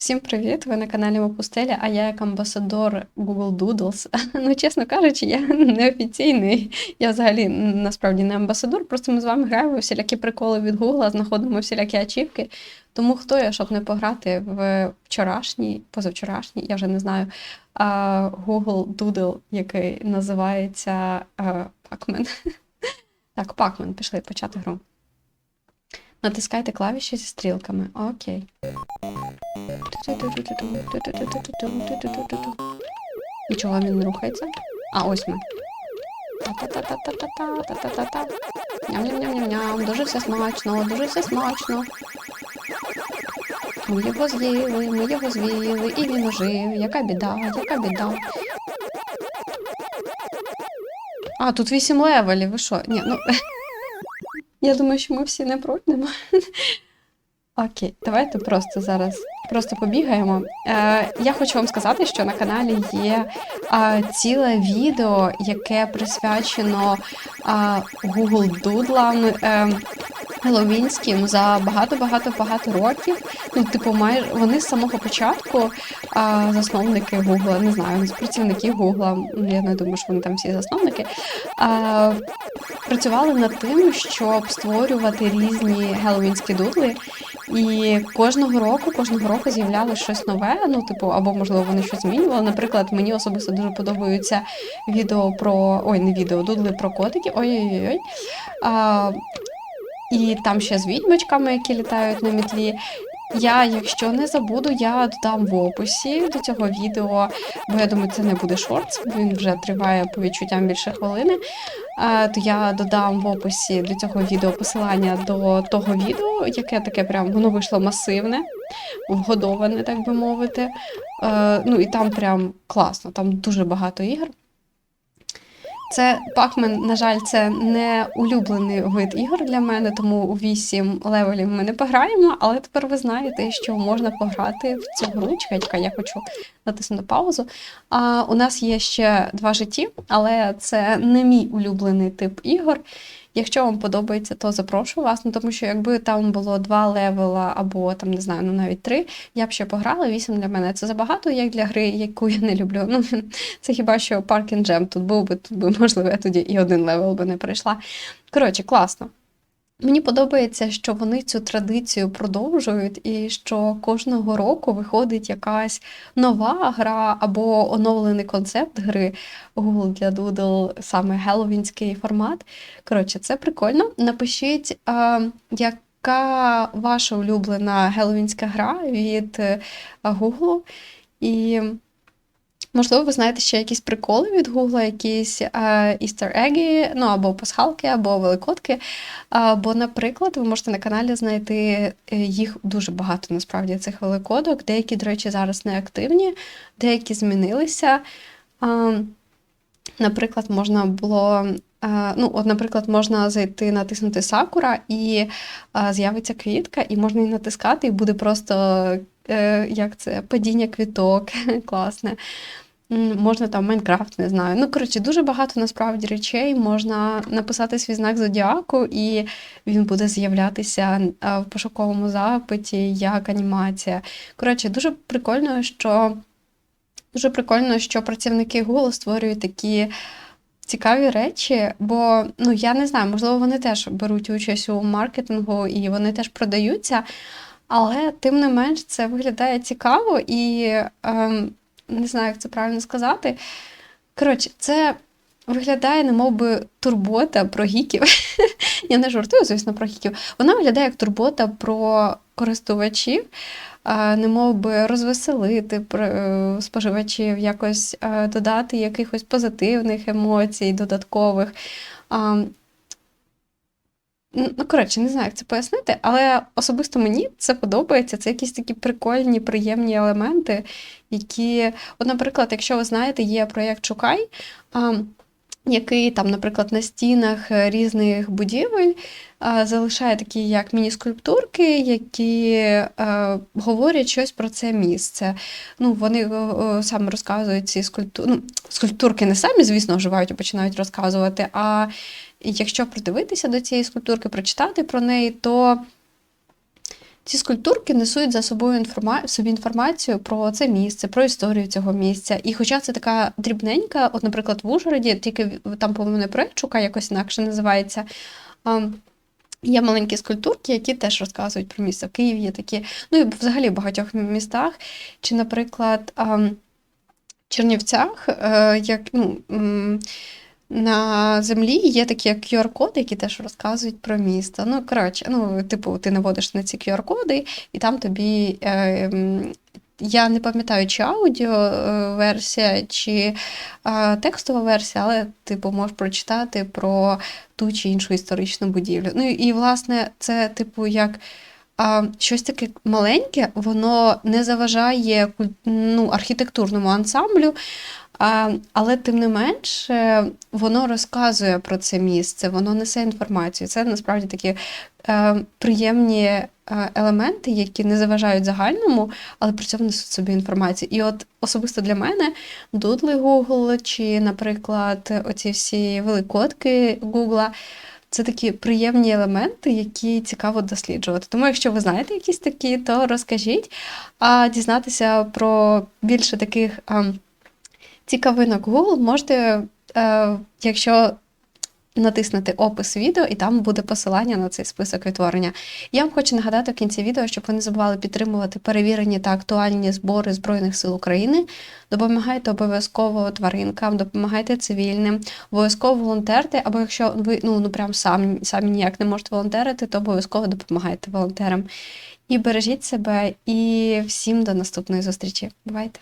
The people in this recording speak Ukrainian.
Всім привіт! Ви на каналі Мопустеля, а я як амбасадор Google Doodles. Ну, чесно кажучи, я неофіційний. Я взагалі насправді не амбасадор, просто ми з вами граємо всілякі приколи від Google, знаходимо всілякі ачівки. Тому хто я, щоб не пограти в вчорашній, позавчорашній, я вже не знаю, Google Doodle, який називається а, Pac-Man. Так, Pac-Man, пішли почати гру. Натискайте клавіші зі стрілками. Окей. І чого він не рухається? А, ось ми. Та-та-та-та-та-та-та-та-та-та. Ням-ням-ням-ням-ням. Дуже все смачно, дуже все смачно. Ми його з'їли, ми його звіли, і він ожив. Яка біда, яка біда. А, тут вісім левелів, ви що? Ні, ну. Я думаю, що ми всі не пройдемо. Окей, давайте просто зараз просто побігаємо. Е, я хочу вам сказати, що на каналі є е, ціле відео, яке присвячено е, Google Дудлам е, Геловінським за багато-багато-багато років. Ну, типу, майже вони з самого початку е, засновники Google, не знаю, працівники Google, я не думаю, що вони там всі засновники. Е, працювали над тим, щоб створювати різні геловінські дудли. І кожного року, кожного року з'являлося щось нове. Ну, типу, або можливо вони щось змінювали. Наприклад, мені особисто дуже подобаються відео про ой, не відео, дудли про котики. Ой-ой-ой. І там ще з відьмочками, які літають на мітлі. Я, якщо не забуду, я додам в описі до цього відео, бо я думаю, це не буде шортс, він вже триває по відчуттям більше хвилини. То я додам в описі до цього відео посилання до того відео, яке таке прям воно вийшло масивне, вгодоване, так би мовити. Е, Ну і там прям класно, там дуже багато ігор. Це Pac-Man, на жаль, це не улюблений вид ігор для мене, тому у 8 левелів ми не пограємо, але тепер ви знаєте, що можна пограти в цю гру. Чекайте, я хочу натиснути паузу. А у нас є ще два житті, але це не мій улюблений тип ігор. Якщо вам подобається, то запрошую вас. Ну тому що якби там було два левела або там не знаю, ну навіть три, я б ще пограла. Вісім для мене це забагато, як для гри, яку я не люблю. Ну це хіба що Park Jam тут був би, тут би можливо я тоді і один левел би не пройшла. Коротше, класно. Мені подобається, що вони цю традицію продовжують, і що кожного року виходить якась нова гра або оновлений концепт гри Google для Doodle, саме геловінський формат. Коротше, це прикольно. Напишіть, а, яка ваша улюблена геловінська гра від Google. І Можливо, ви знаєте ще якісь приколи від Гугла, якісь істер-еги, ну або пасхалки, або великодки. Бо, наприклад, ви можете на каналі знайти е, їх дуже багато насправді цих великодок. Деякі, до речі, зараз не активні, деякі змінилися. Наприклад, можна було. А, Ну, от, наприклад, можна зайти, натиснути Сакура, і з'явиться квітка, і можна її натискати, і буде просто е, як це, падіння квіток, класне. Можна там Майнкрафт, не знаю. Ну, коротше, дуже багато насправді речей. Можна написати свій знак зодіаку, і він буде з'являтися в пошуковому запиті як анімація. Коротше, дуже прикольно, що дуже прикольно, що працівники Google створюють такі. Цікаві речі, бо ну я не знаю, можливо, вони теж беруть участь у маркетингу і вони теж продаються, але тим не менш це виглядає цікаво і ем, не знаю, як це правильно сказати. Коротше, це виглядає, немов би, турбота про гіків. Я не жартую, звісно, про гіків. Вона виглядає як турбота про користувачів, немов би розвеселити е, споживачів, якось е, додати якихось позитивних емоцій, додаткових. Ну, коротше, не знаю, як це пояснити, але особисто мені це подобається. Це якісь такі прикольні, приємні елементи, які, от, наприклад, якщо ви знаєте, є проєкт Шукай, який там, наприклад, на стінах е, різних будівель залишає такі як міні-скульптурки, які е, говорять щось про це місце. Ну, вони е, е, саме розказують ці скульптури. Ну, скульптурки не самі, звісно, вживають і починають розказувати. А якщо придивитися до цієї скульптурки, прочитати про неї, то Ці скульптурки несуть за собою інформа... собі інформацію про це місце, про історію цього місця. І хоча це така дрібненька, от, наприклад, в Ужгороді, тільки там, по-моєму, не проект шукай, якось інакше називається. Є маленькі скульптурки, які теж розказують про місце. В Києві є такі, ну і взагалі в багатьох містах. Чи, наприклад, в Чернівцях, е, як ну, на землі є такі QR-коди, які теж розказують про місто. Ну, коротше, ну, типу, ти наводиш на ці QR-коди, і там тобі. Е, я не пам'ятаю, чи аудіоверсія, чи е, текстова версія, але типу можеш прочитати про ту чи іншу історичну будівлю. Ну і власне, це, типу, як а, щось таке маленьке, воно не заважає ну, архітектурному ансамблю, але тим не менше воно розказує про це місце, воно несе інформацію. Це насправді такі е, приємні е, елементи, які не заважають загальному, але при цьому несуть собі інформацію. І от особисто для мене дудли Google чи, наприклад, оці всі великодки Google, це такі приємні елементи, які цікаво досліджувати. Тому, якщо ви знаєте якісь такі, то розкажіть. А дізнатися про більше таких а, цікавинок Google можете, а, якщо натиснути опис відео, і там буде посилання на цей список відтворення. Я вам хочу нагадати в кінці відео, щоб ви не забували підтримувати перевірені та актуальні збори Збройних сил України. Допомагайте обов'язково тваринкам, допомагайте цивільним, обов'язково волонтерте, або якщо ви ну, ну прям самі, самі ніяк не можете волонтерити, то обов'язково допомагайте волонтерам. І бережіть себе, і всім до наступної зустрічі. Бувайте!